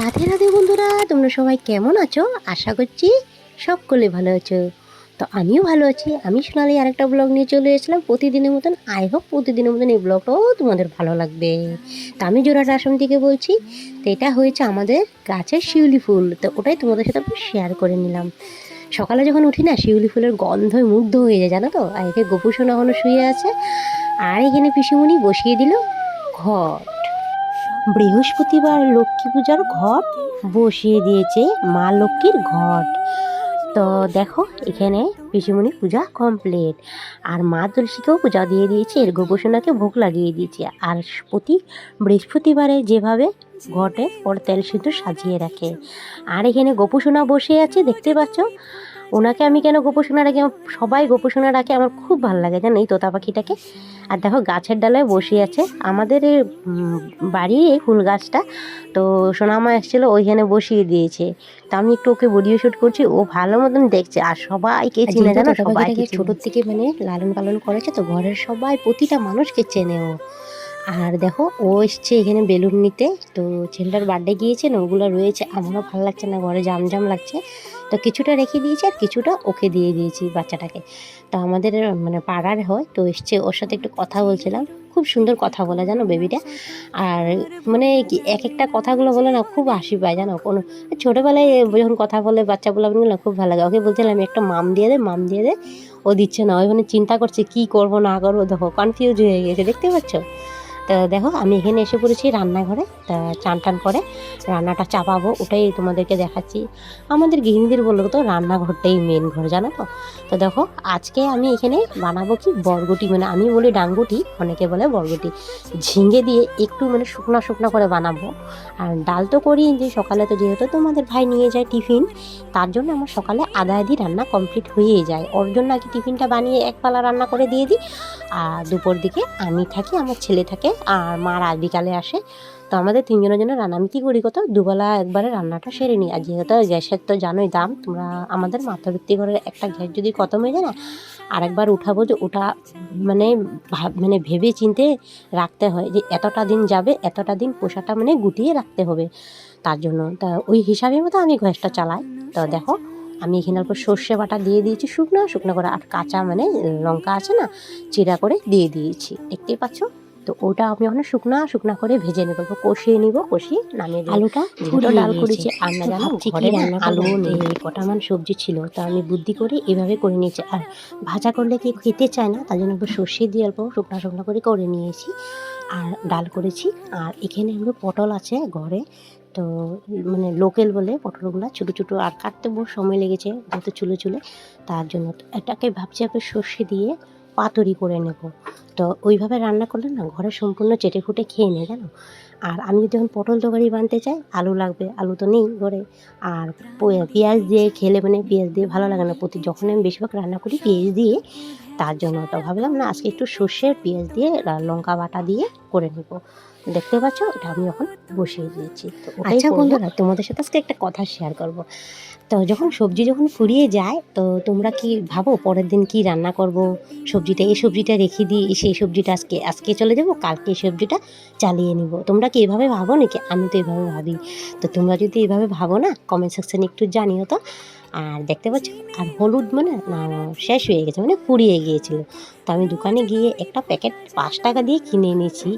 রাধে রাধে বন্ধুরা, তোমরা সবাই কেমন আছো? আশা করছি সকলে ভালো আছো। তো আমিও ভালো আছি। আমি সোনালি, আরেকটা ব্লগ নিয়ে চলে এসেছিলাম। প্রতিদিনের মতন, আই হোপ প্রতিদিনের মতন এই ব্লগটাও তোমাদের ভালো লাগবে। তো আমি জোড়াট আসাম থেকে বলছি, তো এটা হয়েছে আমাদের গাছের শিউলি ফুল। তো ওটাই তোমাদের সাথে আমি শেয়ার করে নিলাম। সকালে যখন উঠি না, শিউলি ফুলের গন্ধই মুগ্ধ হয়ে যায়, জানো তো? আর একে গোপুসোনা এখনও শুয়ে আছে। আর এখানে পিসিমণি বসিয়ে দিল ঘট বৃহস্পতিবার লক্ষ্মী পূজার ঘট বসিয়ে দিয়েছে মা লক্ষ্মীর ঘট। তো দেখো, এখানে পিসিমণি পূজা কমপ্লিট আর মা তুলসীকেও পূজা দিয়ে দিয়েছে, এর গোপসোনাকে ভোগ লাগিয়ে দিয়েছে। আর প্রতি বৃহস্পতিবারে যেভাবে ঘটে, ওর তেল সিঁদুর সাজিয়ে রাখে। আর এখানে গোপসোনা বসে আছে, দেখতে পাচ্ছ? ওনাকে আমি কেন গোপসোনা রাখি আমার সবাই গোপসোনা রাখে আমার খুব ভালো লাগে জানো এই তোতা পাখিটাকে। আর দেখো গাছের ডালায় বসে আছে। আমাদের এই বাড়ির এই ফুল গাছটা তো সোনামা এসেছিল ওইখানে বসিয়ে দিয়েছে। তো আমি একটু ওকে ভিডিও শুট করছি ও ভালো মতন দেখছে। আর সবাইকে চিনে জানো? সবাইকে ছোটোর থেকে মানে লালন পালন করেছে তো ঘরের সবাই প্রতিটা মানুষকে চেনে ও। আর দেখো, ও এসছে এখানে বেলুন নিতে। তো ছেলেটার বার্থডে গিয়েছে না ওগুলো রয়েছে। আমারও ভালো লাগছে না, ঘরে জাম জাম লাগছে। তো কিছুটা রেখে দিয়েছি আর কিছুটা ওকে দিয়ে দিয়েছি বাচ্চাটাকে। তো আমাদের মানে পাড়ার হয়, তো এসছে ওর সাথে একটু কথা বলছিলাম। খুব সুন্দর কথা বলে জানো বেবিটা। আর মানে এক একটা কথাগুলো বলে না খুব হাসি পায় জানো। কোনো ছোটোবেলায় যখন কথা বলে বাচ্চা বলে না খুব ভালো লাগে। ওকে বলছিলাম, একটা মাম দিয়ে দে মাম দিয়ে দে। ও দিচ্ছে না ওই মানে চিন্তা করছে, কি করব, না করব? দেখো কনফিউজ হয়ে গেছে দেখতে পাচ্ছ? তো দেখো, আমি এখানে এসে পড়েছি রান্নাঘরে। তা চান টান করে রান্নাটা চাপাবো, ওটাই তোমাদেরকে দেখাচ্ছি। আমাদের গৃহিণীদের বলল তো, রান্নাঘরটাই মেন ঘর, জানো তো? তো দেখো, আজকে আমি এখানে বানাবো কি? বরগুটি মানে আমি বলি ডাঙ্গুটি, অনেকে বলে বরগুটি ঝিঙে দিয়ে একটু মানে শুকনো শুকনো করে বানাবো। আর ডাল তো করি, যে সকালে তো যেহেতু তোমাদের ভাই নিয়ে যায় টিফিন, তার জন্য আমার সকালে আদা আদি রান্না কমপ্লিট হয়েই যায়। ওর জন্য আগে টিফিনটা বানিয়ে এক পালা রান্না করে দিয়ে দিই। আর দুপুর দিকে আমি থাকি, আমার ছেলে থাকে আর মা রাত বিকালে আসে। তো আমাদের তিনজনের জন্য রান্না। আমি কী করি কত? দুবেলা একবারে রান্নাটা সেরে নিই। আর যেহেতু গ্যাসের তো জানোই দাম, তোমরা আমাদের মাথাবৃত্তি ঘরের একটা গ্যাস যদি খতম হয়ে যায় না, আরেকবার উঠাবো যে ওটা মানে ভাব- মানে ভেবে চিনতে রাখতে হয় যে এতটা দিন যাবে, এতটা দিন পোষাটা মানে গুটিয়ে রাখতে হবে। তার জন্য তা ওই হিসাবে মতো আমি গ্যাসটা চালাই। তো দেখো, আমি এখানে অল্প সর্ষে বাটা দিয়ে দিয়েছি শুকনো শুকনো করে আর কাঁচা মানে লঙ্কা আছে না, চিরা করে দিয়ে দিয়েছি। দেখতেই পাচ্ছ? তো ওটা আমি ওখানে শুকনা শুকনা করে ভেজে নেব। কষিয়ে নিব কষিয়ে নামিয়ে আলুটা যেহেতু ডাল করেছি আর না জানো ঘরে আলু নেই কটা মান সবজি ছিল তো আমি বুদ্ধি করে এভাবে করে নিয়েছি। আর ভাজা করলে কি খেতে চায় না তার জন্য একটু সর্ষে দিয়ে অল্প শুকনা শুকনা করে করে নিয়েছি। আর ডাল করেছি। আর এখানে আমরা পটল আছে ঘরে তো মানে লোকেল বলে পটলগুলো ছোটো ছোটো আর কাটতে বহু সময় লেগেছে যেহেতু চুলে চুলে। তার জন্য এটাকে ভাবছি একটু সর্ষে দিয়ে পাতুরি করে নেব। তো ওইভাবে রান্না করলে না ঘরে সম্পূর্ণ চেটে ফুটে খেয়ে নেয়, জানো? আর আমি যদি এখন পটল তরকারি বানতে চাই, আলু লাগবে, আলু তো নেই ঘরে। আর পেঁয়াজ দিয়ে খেলে মানে পেঁয়াজ দিয়ে ভালো লাগে না। প্রতি যখন আমি বেশিরভাগ রান্না করি, পেঁয়াজ দিয়ে তার জন্য তো ভাবলাম না আজকে একটু সর্ষে পেঁয়াজ দিয়ে লঙ্কা বাটা দিয়ে করে নেব। দেখতে পাচ্ছ এটা আমি এখন বসিয়ে দিয়েছি। তো আচ্ছা বন্ধুরা তোমাদের সাথে আজকে একটা কথা শেয়ার করব। তো যখন সবজি যখন ফুরিয়ে যায় তো তোমরা কি ভাবো পরের দিন কি রান্না করব? সবজিটা এই সবজিটা রেখে দিই সেই সবজিটা আজকে আজকে চলে যাব কালকে এই সবজিটা চালিয়ে নিব। তোমরা কি এভাবে ভাবো নাকি? আমি তো এভাবে ভাবি। তো তোমরা যদি এভাবে ভাবো না কমেন্ট সেকশানে একটু জানিও তো। আর দেখতে পাচ্ছ? আর হলুদ মানে শেষ হয়ে গেছে মানে ফুরিয়ে গিয়েছিল। তো আমি দোকানে গিয়ে একটা প্যাকেট পাঁচ টাকা দিয়ে কিনে এনেছি।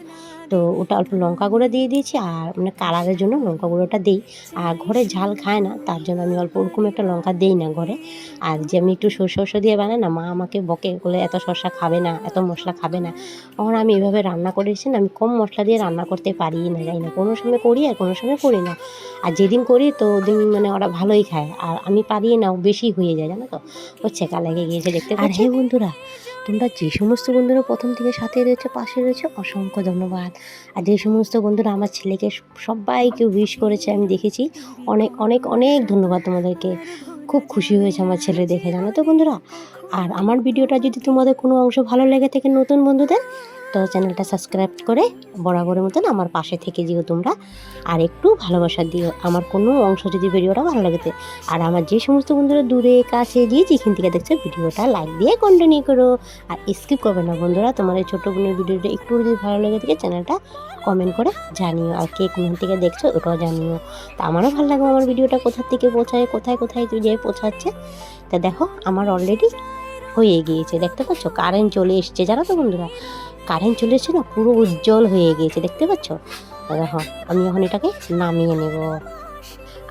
তো ওটা অল্প লঙ্কা গুঁড়ো দিয়ে দিয়েছি আর মানে কালারের জন্য লঙ্কা গুঁড়োটা দিই। আর ঘরে ঝাল খায় না তার জন্য আমি অল্প ওরকম একটা লঙ্কা দিই না ঘরে। আর যে আমি একটু সর্ষে সর্ষে দিয়ে বানাই না মা আমাকে বকে বলে এত শসা খাবে না এত মশলা খাবে না। তখন আমি এভাবে রান্না করেছি না আমি কম মশলা দিয়ে রান্না করতে পারি না যাই না। কোনো সময় করি আর কোনো সময় করি না। আর যেদিন করি তো ওদিন মানে ওরা ভালোই খায়। আর আমি পারি না ও বেশি হয়ে যায় জানো তো। ও ছেঁকা লেগে গিয়েছে দেখতে আর হ্যাঁ বন্ধুরা তোমরা যে সমস্ত বন্ধুরা প্রথম থেকে সাথে রয়েছে, পাশে রয়েছে, অসংখ্য ধন্যবাদ। আর যে সমস্ত বন্ধুরা আমার ছেলেকে সবাইকে উইশ করেছে, আমি দেখেছি। অনেক অনেক অনেক ধন্যবাদ তোমাদেরকে। খুব খুশি হয়েছে আমার ছেলে দেখে, জানো তো বন্ধুরা? আর আমার ভিডিওটা যদি তোমাদের কোনো অংশ ভালো লেগে থাকে নতুন বন্ধুদের তো চ্যানেলটা সাবস্ক্রাইব করে বরাবরের মতন আমার পাশে থেকে যেও তোমরা। আর একটু ভালোবাসা দিও। আমার কোনো অংশ যদি ভিডিওটা ভালো লাগে আর আমার যে সমস্ত বন্ধুরা দূরে কাছে যে যেখান থেকে দেখছ ভিডিওটা লাইক দিয়ে কন্টিনিউ করো। আর স্কিপ করবে না বন্ধুরা, তোমার এই ছোটো বোনের ভিডিওটা একটু যদি ভালো লাগে থাকে, চ্যানেলটা কমেন্ট করে জানিও। আর কে কোন থেকে দেখছ, ওটাও জানিও। তা আমারও ভালো লাগবে আমার ভিডিওটা কোথার থেকে পৌঁছায়, কোথায় কোথায় যেয়ে পৌঁছাচ্ছে। তা দেখো, আমার অলরেডি হয়ে গিয়েছে। দেখতে পাচ্ছ? কারেন্ট চলে এসছে। জানো তো বন্ধুরা? কারেন্ট চলে এসছে না? পুরো উজ্জ্বল হয়ে গিয়েছে। দেখতে পাচ্ছ? দেখো আমি এখন এটাকে নামিয়ে নেব।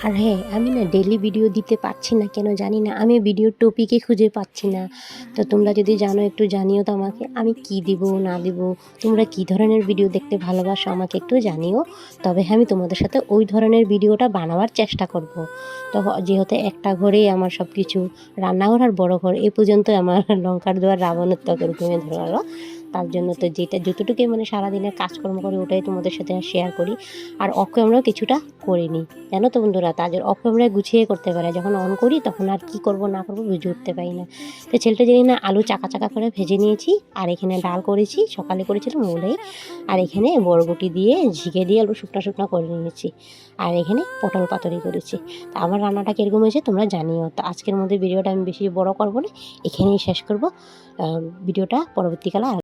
আর হ্যাঁ আমি না ডেলি ভিডিও দিতে পারছি না, কেন জানি না। আমি ভিডিও টপিকে খুঁজে পাচ্ছি না। তো তোমরা যদি জানো, একটু জানিও তো আমাকে, আমি কি দিব, না দিব, তোমরা কি ধরনের ভিডিও দেখতে ভালোবাসো আমাকে একটু জানিও। তবে হ্যাঁ আমি তোমাদের সাথে ওই ধরনের ভিডিওটা বানাবার চেষ্টা করব। তো যেহেতু একটা ঘরেই আমার সব কিছু রান্নাঘর আর বড় ঘর, এ পর্যন্ত আমার লঙ্কার দোয়ার রাবণের তকের ঘুমে ধরে তার জন্য তো যেটা যতটুকুই মানে সারাদিনের কাজকর্ম করি ওটাই তোমাদের সাথে শেয়ার করি। আর অফ ক্যামেরাও কিছুটা করে নিই। জানো তো বন্ধুরা তাদের অফ ক্যামেরায় গুছিয়ে করতে পারে। যখন অন করি তখন আর কি করব না করব বুঝে উঠতে পারি না। তো ছেলেটা জানি না আলু চাকা চাকা করে ভেজে নিয়েছি আর এখানে ডাল করেছি সকালে করেছিলাম ওগুলোই আর এখানে বরবটি দিয়ে ঝিকে দিয়ে আলু শুকনো শুকনো করে নিয়েছি আর এখানে পটল পাতুরি করেছি। তা আমার রান্নাটা কীরকম হয়েছে তোমরা জানিও। তো আজকের মধ্যে ভিডিওটা আমি বেশি বড় করব না এখানেই শেষ করব। ভিডিওটা পরবর্তীকালে আর